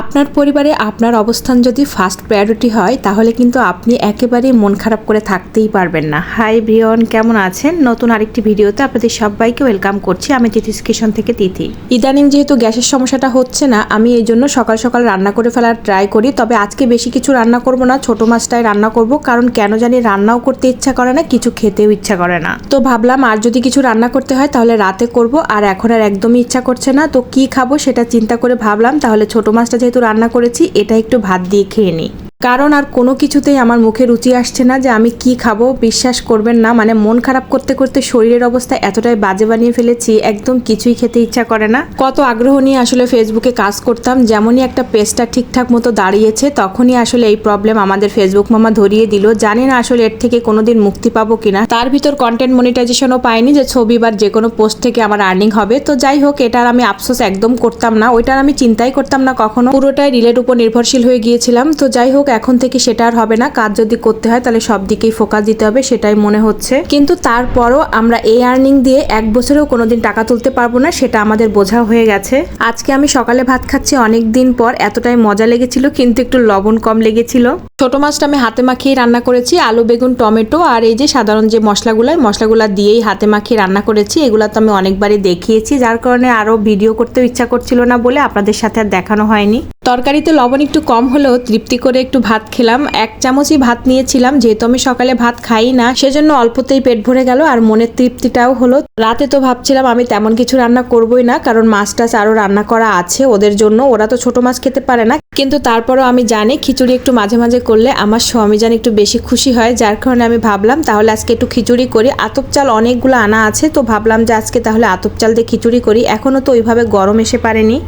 আপনার পরিবারে আপনার অবস্থান যদি ফার্স্ট প্রায়োরিটি হয়, তাহলে কিন্তু আপনি একেবারেই মন খারাপ করে থাকতেই পারবেন না। হাই ব্রিয়ন কেমন আছেন? নতুন আরেকটি ভিডিওতে আপনাদের সবাইকে ওয়েলকাম করছি। আমি স্টেশন থেকে তিথি। ইদানিং যেহেতু গ্যাসের সমস্যাটা হচ্ছে না, আমি এই জন্য সকাল সকাল রান্না করে ফেলার ট্রাই করি। তবে আজকে বেশি কিছু রান্না করব না, ছোট মাছটাই রান্না করব। কারণ কেন জানি রান্নাও করতে ইচ্ছা করে না, কিছু খেতেও ইচ্ছা করে না। তো ভাবলাম আর যদি কিছু রান্না করতে হয়, তাহলে রাতে করব। আর এখন আর একদমই ইচ্ছা করছে না। তো কি খাব সেটা চিন্তা করে ভাবলাম, তাহলে ছোট মাছটা যেহেতু রান্না করেছি এটা একটু ভাত দিয়ে খেয়ে নিই। কারণ আর কোনো কিছুতেই আমার মুখে রুচি আসছে না যে আমি কি খাব, বিশ্বাস করবেন না মানে মন খারাপ করতে করতে শরীরের অবস্থা এতটাই বাজে বানিয়ে ফেলেছি, একদম কিছুই খেতে ইচ্ছা করে না। কত আগ্রহ নিয়ে আসলে ফেসবুকে কাজ করতাম, যেমনই একটা পেজটা ঠিকঠাক মতো দাঁড়িয়েছে, তখনই আসলে এই প্রবলেম আমাদের ফেসবুক মামা ধরিয়ে দিল। জানি না আসলে এর থেকে কোনোদিন মুক্তি পাবো কিনা। তার ভিতর কন্টেন্ট মনিটাইজেশনও পাইনি যে ছবি বা যে কোনো পোস্ট থেকে আমার আর্নিং হবে। তো যাই হোক, এটার আমি আফসোস একদম করতাম না, ওইটার আমি চিন্তাই করতাম না কখনো। পুরোটাই রিলের উপর নির্ভরশীল হয়ে গিয়েছিলাম। তো যাই হোক এখন থেকে সেটা আর হবে না। কাজ যদি করতে হয়, তাহলে সব দিকেই ফোকাস দিতে হবে, সেটাই মনে হচ্ছে। কিন্তু তারপরও আমরা এই আর্নিং দিয়ে এক বছরেও কোনোদিন টাকা তুলতে পারব না, সেটা আমাদের বোঝা হয়ে গেছে। আজকে আমি সকালে ভাত খাচ্ছি, অনেক দিন পর এতটাই মজা লেগেছিল, কিন্তু একটু লবণ কম লেগেছিল। ছোট মাছটা আমি হাতে মাখিয়ে রান্না করেছি, আলু, বেগুন, টমেটো আর এই যে সাধারণ যে মশলাগুলো মশলাগুলো দিয়েই হাতে মাখিয়ে রান্না করেছি। এগুলো তো আমি অনেকবারই দেখিয়েছি, যার কারণে আরও ভিডিও করতেও ইচ্ছা করছিল না বলে আপনাদের সাথে আর দেখানো হয়নি। তরকারিতে লবণ একটু কম হলেও তৃপ্তি করে একটু ভাত খেলাম। এক চামচই ভাত নিয়েছিলাম, যেহেতু আমি সকালে ভাত খাই না। সেজন্য অল্পতেই পেট ভরে গেল আর মনের তৃপ্তিটাও হলো। রাতে তো ভাবছিলাম আমি তেমন কিছু রান্না করবই না, কারণ মাছ টাছ আরও রান্না করা আছে ওদের জন্য। ওরা তো ছোট মাছ খেতে পারে না, কিন্তু তারপরও আমি জানি খিচুড়ি একটু মাঝে মাঝে করলে আমার স্বামী জান একটু বেশি খুশি হয়। যার কারণে আমি ভাবলাম, তাহলে আজকে একটু খিচুড়ি করি। আতপ চাল অনেকগুলো আনা আছে, তো ভাবলাম যে আজকে তাহলে আতপ চাল দিয়ে খিচুড়ি করি। এখনও তো ওইভাবে গরম এসে পারেনি।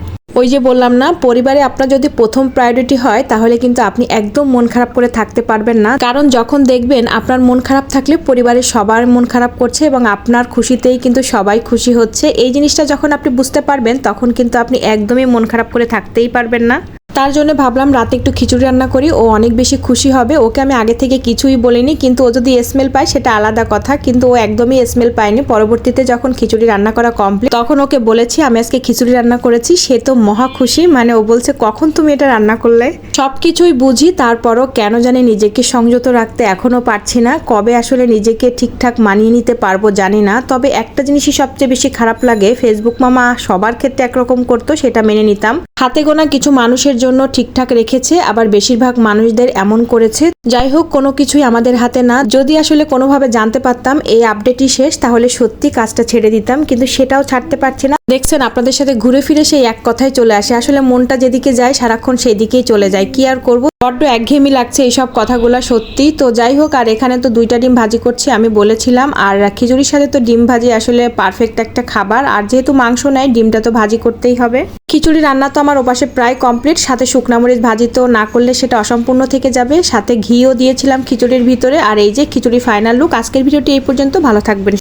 ওই যে বললাম না, পরিবারে আপনার যদি প্রথম প্রায়োরিটি হয়, তাহলে কিন্তু আপনি একদম মন খারাপ করে থাকতে পারবেন না। কারণ যখন দেখবেন আপনার মন খারাপ থাকলে পরিবারের সবার মন খারাপ করছে এবং আপনার খুশিতেই কিন্তু সবাই খুশি হচ্ছে। এই জিনিসটা যখন আপনি বুঝতে পারবেন, তখন কিন্তু আপনি একদমই মন খারাপ করে থাকতেই পারবেন না। তার জন্য ভাবলাম রাতে একটু খিচুড়ি রান্না করি, ও অনেক বেশি খুশি হবে। ওকে আমি আগে থেকে কিছুই বলিনি, কিন্তু ও যদি স্মেল পায় সেটা আলাদা কথা, কিন্তু ও একদমই স্মেল পায়নি। পরবর্তীতে যখন খিচুড়ি রান্না করা কমপ্লিট তখন ওকে বলেছি, আমি আজকে খিচুড়ি রান্না করেছি, সে তো মহা খুশি। মানে ও বলছে, কখন তুমি এটা রান্না করলে? সব কিছুই বুঝি, তারপরও কেন জানি নিজেকে সংযত রাখতে এখনও পারছি না। কবে আসলে নিজেকে ঠিকঠাক মানিয়ে নিতে পারব জানি না, তবে একটা জিনিসই সবচেয়ে বেশি খারাপ লাগে ফেসবুক মামা সবার ক্ষেত্রে একরকম করতো, সেটা মেনে নিতাম। হাতে গোনা কিছু মানুষের জন্য ঠিকঠাক রেখেছে, আবার বেশিরভাগ মানুষদের এমন করেছে। যাই হোক, কোনো কিছুই আমাদের হাতে না। যদি আসলে কোনোভাবে জানতে পারতাম এই আপডেটই শেষ, তাহলে সত্যি কাজটা ছেড়ে দিতাম, কিন্তু সেটাও ছাড়তে পারছি না। দেখছেন, আপনাদের সাথে ঘুরে ফিরে সেই এক কথাই চলে আসে। আসলে মনটা যেদিকে যায়, সারাক্ষণ সেই দিকেই চলে যায়। কি আর করব? বড্ড একঘেয়েমি লাগছে এইসব কথাগুলো সত্যি। তো যাই হোক, আর এখানে তো দুইটা ডিম ভাজি করছি, আমি বলেছিলাম। আর খিচুড়ির সাথে তো ডিম ভাজি আসলে পারফেক্ট একটা খাবার। আর যেহেতু মাংস নাই, ডিমটা তো ভাজি করতেই হবে। খিচুড়ি রান্না তো আমার ওপাশে প্রায় কমপ্লিট সাথে শুকনামরিচ ভাজি তো না করলে সেটা অসম্পূর্ণ থেকে যাবে। সাথে ঘিও দিয়েছিলাম খিচুড়ির ভিতরে। আর এই যে খিচুড়ি ফাইনাল লুক আজকের ভিডিওটি এই পর্যন্ত। ভালো থাকবেন।